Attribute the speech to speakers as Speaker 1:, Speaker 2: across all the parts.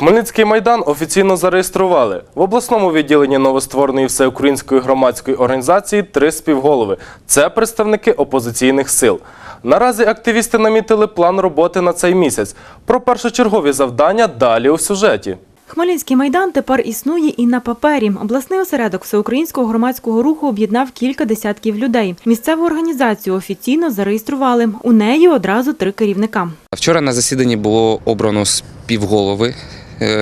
Speaker 1: Хмельницький майдан офіційно зареєстрували. В обласному відділенні новоствореної всеукраїнської громадської організації три співголови. Це представники опозиційних сил. Наразі активісти намітили план роботи на цей місяць. Про першочергові завдання далі у сюжеті.
Speaker 2: Хмельницький майдан тепер існує і на папері. Обласний осередок всеукраїнського громадського руху об'єднав кілька десятків людей. Місцеву організацію офіційно зареєстрували. У неї одразу три керівника.
Speaker 3: Вчора на засіданні було обрано співголови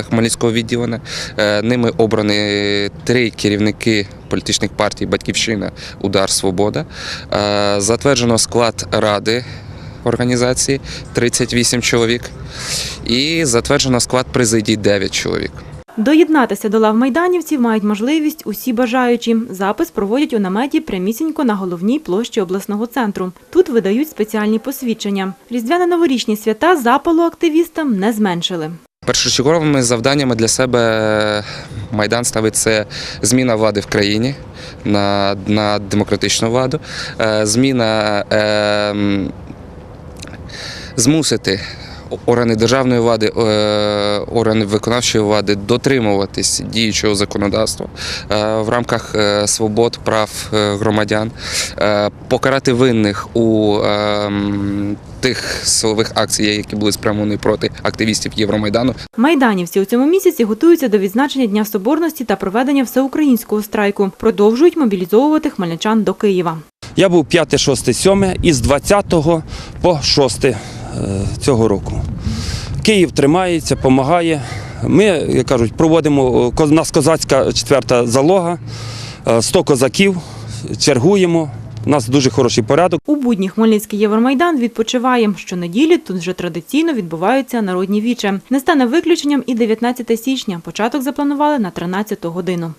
Speaker 3: Хмельницького відділення. Е, Ними обрані три керівники політичних партій Батьківщина, Удар, Свобода. Е, Затверджено склад ради організації 38 чоловік. І затверджено склад президії 9 чоловік.
Speaker 2: Доєднатися до лав майданівців мають можливість усі бажаючі. Запис проводять у наметі прямісінько на головній площі обласного центру. Тут видають спеціальні посвідчення. Різдвяно-новорічні свята запалу активістам не зменшили.
Speaker 3: Першочерговими завданнями для себе Майдан ставить це зміна влади в країні на, на демократичну владу, е, зміна е, змусити органи державної влади, е, органи виконавчої влади дотримуватись діючого законодавства е, в рамках е, свобод, прав громадян, покарати винних у тих силових акцій, які були спрямовані проти активістів Євромайдану.
Speaker 2: Майданівці у цьому місяці готуються до відзначення Дня Соборності та проведення всеукраїнського страйку. Продовжують мобілізовувати хмельничан до Києва.
Speaker 4: Я був 5, 6, 7 із 20 по 6 е, цього року. Київ тримається, допомагає. Ми, як кажуть, проводимо е, нас козацька четверта залога, е, 100 козаків, чергуємо. У нас дуже хороший порядок.
Speaker 2: У будні Хмельницький Євромайдан відпочиває. Щонеділі тут вже традиційно відбуваються народні віче. Не стане виключенням і 19 січня. Початок запланували на 13 годину.